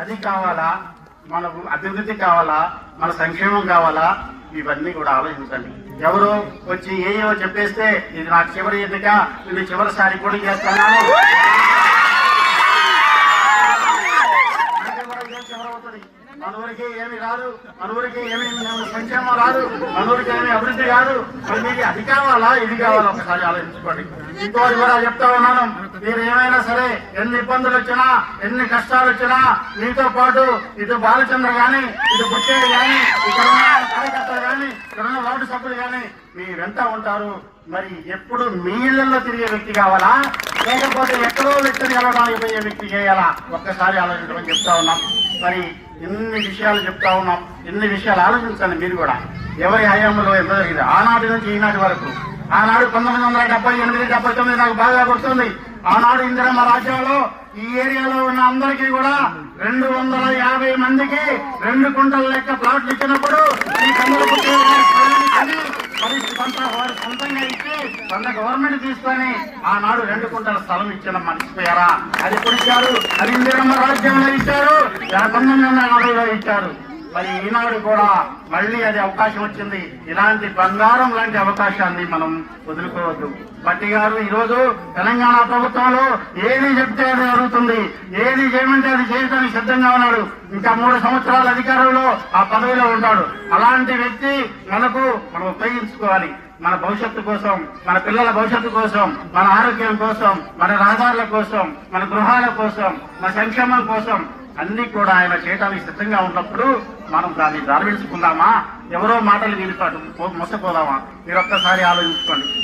అది కావాలా? మన అభివృద్ధి కావాలా? మన సంక్షేమం కావాలా? ఇవన్నీ కూడా ఆలోచించండి. ఎవరు వచ్చి ఏయో చెప్పేస్తే ఇది నాకు చివరి ఎన్నిక నేను చివరిసారి కూడా చేస్తున్నాను నాకు కూడా ఇదే చివరవుతుంది. ఏమి రాదు మనవరికి ఏమి సంక్షేమం రాదు మనవరికి ఏమి అభివృద్ధి కాదు. మరి మీకు అది కావాలా ఇది కావాలా ఒకసారి ఆలోచించుకోండి. ఇంకోటి కూడా చెప్తా ఉన్నాను. మీరు ఏమైనా సరే ఎన్ని ఇబ్బందులు వచ్చినా ఎన్ని కష్టాలు వచ్చినా మీతో పాటు ఇటు బాలచంద్ర గాని ఇటు బుచ్చేది గాని ఇక్కడ ఉన్న కార్యకర్తలు గాని ఇక్కడ ఉన్న వార్డు సభ్యులు గాని మీ వెంట ఉంటారు? మరి ఎప్పుడు మీ ఇళ్ళలో తిరిగే వ్యక్తి కావాలా? లేకపోతే ఎక్కడో వ్యక్తిని కలవడానికి పోయే వ్యక్తి చేయాలా? ఒక్కసారి ఆలోచించమని చెప్తా ఉన్నాం మరి ఎన్ని విషయాలు చెప్తా ఉన్నాం ఎన్ని విషయాలు ఆలోచించండి మీరు కూడా. ఎవరి హయాంలో ఎంత జరిగింది? ఆనాటి నుంచి ఈనాటి వరకు. ఆనాడు పంతొమ్మిది వందల డెబ్బై ఎనిమిది డెబ్బై తొమ్మిది నాకు బాగా గుర్తుంది. ఆనాడు ఇందిరమ్మ రాజ్యంలో ఈ ఏరియాలో ఉన్న అందరికీ కూడా రెండు వందల యాభై మందికి రెండు కుంటల లెక్క ప్లాట్లు ఇచ్చినప్పుడు ఈ వారి సొంతంగా ఇచ్చి కొంత గవర్నమెంట్ తీసుకొని ఆనాడు రెండు కుంటల స్థలం ఇచ్చిన మర్చిపోయారా? అది కొడిచారు అది ఇందిరమ్మ రాజ్యంలో ఇచ్చారు పంతొమ్మిది వందల నలభైలో ఇచ్చారు. మరి ఈనాడు కూడా మళ్ళీ అది అవకాశం వచ్చింది. ఇలాంటి బంగారం లాంటి అవకాశాన్ని మనం వదులుకోవద్దు. బట్టి గారు ఈరోజు తెలంగాణ ప్రభుత్వంలో ఏది చెప్తే అది జరుగుతుంది. ఏది చేయమంటే అది చేయడానికి సిద్ధంగా ఉన్నాడు. ఇంకా మూడు సంవత్సరాల అధికారంలో ఆ పదవిలో ఉంటాడు. అలాంటి వ్యక్తి మనకు మనం ఉపయోగించుకోవాలి. మన భవిష్యత్తు కోసం మన పిల్లల భవిష్యత్తు కోసం మన ఆరోగ్యం కోసం మన రహదారుల కోసం మన గృహాల కోసం మన సంక్షేమం కోసం అన్ని కూడా ఆయన చేయడానికి సిద్ధంగా ఉన్నప్పుడు మనం దాన్ని దారివించుకుందామా ఎవరో మాటలు వీలుపాటు మోసపోదామా? మీరు ఒక్కసారి ఆలోచించుకోండి.